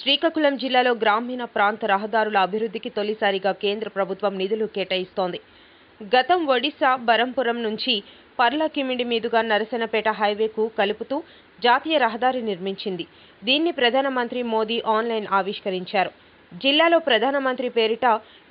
శ్రీకాకుళం జిల్లాలో గ్రామీణ ప్రాంత రహదారుల అభివృద్ధికి తొలిసారిగా కేంద్ర ప్రభుత్వం నిధులు కేటాయిస్తోంది. గతం ఒడిశా బరంపురం నుంచి పర్లకిమిడి మీదుగా నరసనపేట హైవేకు కలుపుతూ జాతీయ రహదారి నిర్మించింది. దీన్ని ప్రధానమంత్రి మోదీ ఆన్లైన్ ఆవిష్కరించారు. జిల్లాలో ప్రధానమంత్రి పేరిట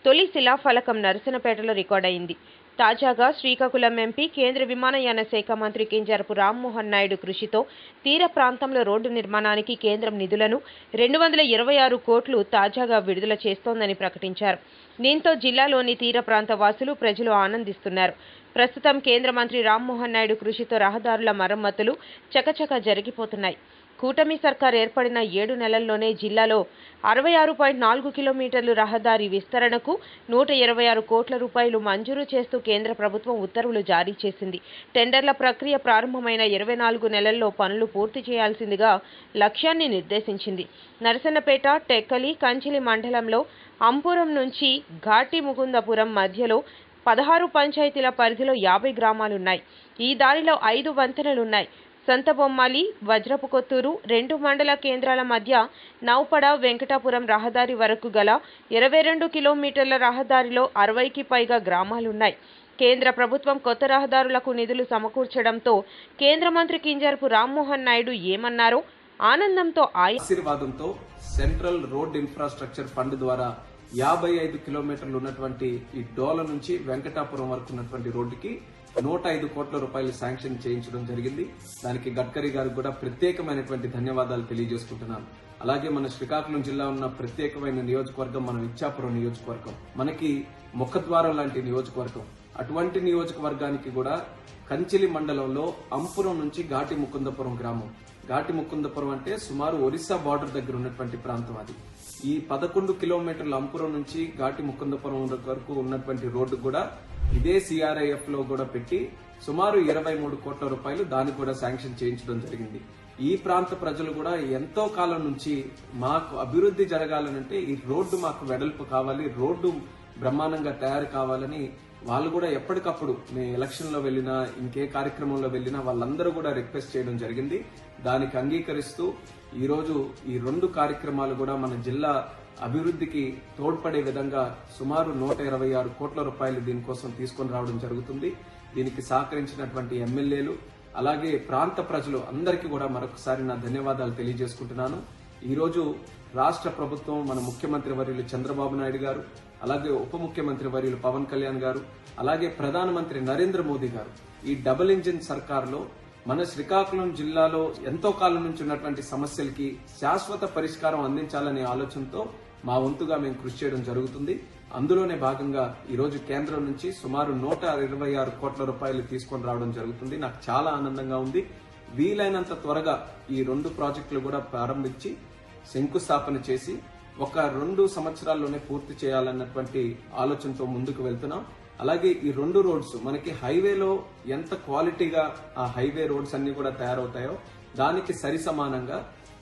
తొలి శిలాఫలకం నరసనపేటలో రికార్డయింది. తాజాగా శ్రీకాకుళం ఎంపీ కేంద్ర విమానయాన శాఖ మంత్రి కింజరపు రామ్మోహన్ నాయుడు కృషితో తీర ప్రాంతంలో రోడ్డు నిర్మాణానికి కేంద్రం నిధులను రెండు వందల ఇరవై ఆరు కోట్లు తాజాగా విడుదల చేస్తోందని ప్రకటించారు. దీంతో జిల్లాలోని తీర ప్రాంత వాసులు ప్రజలు ఆనందిస్తున్నారు. ప్రస్తుతం కేంద్ర మంత్రి రామ్మోహన్ నాయుడు కృషితో రహదారుల మరమ్మతులు చకచక జరిగిపోతున్నాయి. కూటమి సర్కార్ ఏర్పడిన ఏడు నెలల్లోనే జిల్లాలో అరవై ఆరు పాయింట్ నాలుగు కిలోమీటర్లు రహదారి విస్తరణకు నూట ఇరవై ఆరు కోట్ల రూపాయలు మంజూరు చేస్తూ కేంద్ర ప్రభుత్వం ఉత్తర్వులు జారీ చేసింది. టెండర్ల ప్రక్రియ ప్రారంభమైన ఇరవై నాలుగు నెలల్లో పనులు పూర్తి చేయాల్సిందిగా లక్ష్యాన్ని నిర్దేశించింది. నరసన్నపేట టెక్కలి కంచిలి మండలంలో అంపురం నుంచి ఘాటి ముకుందపురం మధ్యలో పదహారు పంచాయతీల పరిధిలో యాభై గ్రామాలున్నాయి. ఈ దారిలో ఐదు వంతెనలున్నాయి. సంతబొమ్మాలి వజ్రపు కొత్తూరు రెండు మండల కేంద్రాల మధ్య నౌపడ వెంకటాపురం రహదారి వరకు గల ఇరవై రెండు కిలోమీటర్ల రహదారిలో అరవైకి పైగా గ్రామాలున్నాయి. కేంద్ర ప్రభుత్వం కొత్త రహదారులకు నిధులు సమకూర్చడంతో కేంద్ర మంత్రి కింజరపు రామ్మోహన్ నాయుడు ఏమన్నారో ఆనందంతో ఆయన ఆశీర్వాదంతో సెంట్రల్ రోడ్ ఇన్ఫ్రాస్ట్రక్చర్ ఫండ్ ద్వారా యాభై ఐదు కిలోమీటర్లు ఉన్నటువంటి ఈ డోల నుంచి వెంకటాపురం వరకు ఉన్నటువంటి రోడ్డుకి నూట ఐదు కోట్ల రూపాయలు శాంక్షన్ చేయించడం జరిగింది. దానికి గడ్కరీ గారికి కూడా ప్రత్యేకమైనటువంటి ధన్యవాదాలు తెలియజేసుకుంటున్నాను. అలాగే మన శ్రీకాకుళం జిల్లా ఉన్న ప్రత్యేకమైన నియోజకవర్గం మనం ఇచ్చాపురం నియోజకవర్గం. మనకి ముఖద్వారం లాంటి నియోజకవర్గం. అటువంటి నియోజకవర్గానికి కూడా కంచిలి మండలంలో అంపురం నుంచి ఘాటి ముకుందపురం గ్రామం. ఘాటి ముకుందపురం అంటే సుమారు ఒరిస్సా బార్డర్ దగ్గర ఉన్నటువంటి ప్రాంతం అది. ఈ పదకొండు కిలోమీటర్ల అంపురం నుంచి ఘాటి ముకుందపురం వరకు ఉన్నటువంటి రోడ్డు కూడా ఇదే సిఆర్ఐఎఫ్లో కూడా పెట్టి సుమారు ఇరవై మూడు కోట్ల రూపాయలు దాన్ని కూడా శాంక్షన్ చేయించడం జరిగింది. ఈ ప్రాంత ప్రజలు కూడా ఎంతో కాలం నుంచి మాకు అభివృద్ధి జరగాలనంటే ఈ రోడ్డు మాకు వెడల్పు కావాలి రోడ్డు బ్రహ్మాండంగా తయారు కావాలని వాళ్ళు కూడా ఎప్పటికప్పుడు మేము ఎలక్షన్లో వెళ్ళినా ఇంకే కార్యక్రమంలో వెళ్ళినా వాళ్ళందరూ కూడా రిక్వెస్ట్ చేయడం జరిగింది. దానికి అంగీకరిస్తూ ఈరోజు ఈ రెండు కార్యక్రమాలు కూడా మన జిల్లా అభివృద్ధికి తోడ్పడే విధంగా సుమారు నూట ఇరవై ఆరు కోట్ల రూపాయలు దీనికోసం తీసుకొని రావడం జరుగుతుంది. దీనికి సహకరించినటువంటి ఎమ్మెల్యేలు అలాగే ప్రాంత ప్రజలు అందరికీ కూడా మరొకసారి నా ధన్యవాదాలు తెలియజేసుకుంటున్నాను. ఈరోజు రాష్ట్ర ప్రభుత్వం మన ముఖ్యమంత్రి వర్యులు చంద్రబాబు నాయుడు గారు అలాగే ఉప ముఖ్యమంత్రి వర్యులు పవన్ కళ్యాణ్ గారు అలాగే ప్రధానమంత్రి నరేంద్ర మోదీ గారు ఈ డబుల్ ఇంజిన్ సర్కార్లో మన శ్రీకాకుళం జిల్లాలో ఎంతో కాలం నుంచి ఉన్నటువంటి సమస్యలకి శాశ్వత పరిష్కారం అందించాలనే ఆలోచనతో మా వంతుగా మేము కృషి చేయడం జరుగుతుంది. అందులోనే భాగంగా ఈరోజు కేంద్రం నుంచి సుమారు నూట ఇరవై ఆరు కోట్ల రూపాయలు తీసుకొని రావడం జరుగుతుంది. నాకు చాలా ఆనందంగా ఉంది. వీలైనంత త్వరగా ఈ రెండు ప్రాజెక్టులు కూడా ప్రారంభించి శంకుస్థాపన చేసి ఒక రెండు సంవత్సరాల్లోనే పూర్తి చేయాలన్నటువంటి ఆలోచనతో ముందుకు వెళ్తున్నాం. అలాగే ఈ రెండు రోడ్స్ మనకి హైవేలో ఎంత క్వాలిటీగా ఆ హైవే రోడ్స్ అన్ని కూడా తయారవుతాయో దానికి సరి సమానంగా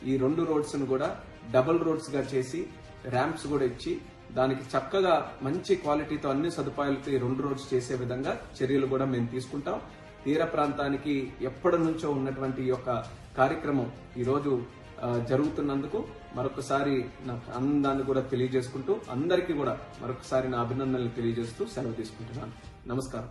ఈ రెండు రోడ్స్ను కూడా డబుల్ రోడ్స్గా చేసి ర్యాంప్స్ కూడా ఇచ్చి దానికి చక్కగా మంచి క్వాలిటీతో అన్ని సదుపాయాలతో ఈ రెండు రోడ్స్ చేసే విధంగా చర్యలు కూడా మేము తీసుకుంటాం. తీర ప్రాంతానికి ఎప్పటి నుంచో ఉన్నటువంటి ఈ యొక్క కార్యక్రమం ఈరోజు జరుగుతున్నందుకు మరొకసారి నా ఆనందాన్ని కూడా తెలియజేసుకుంటూ అందరికీ కూడా మరొకసారి నా అభినందనలు తెలియజేస్తూ సెలవు తీసుకుంటున్నాను. నమస్కారం.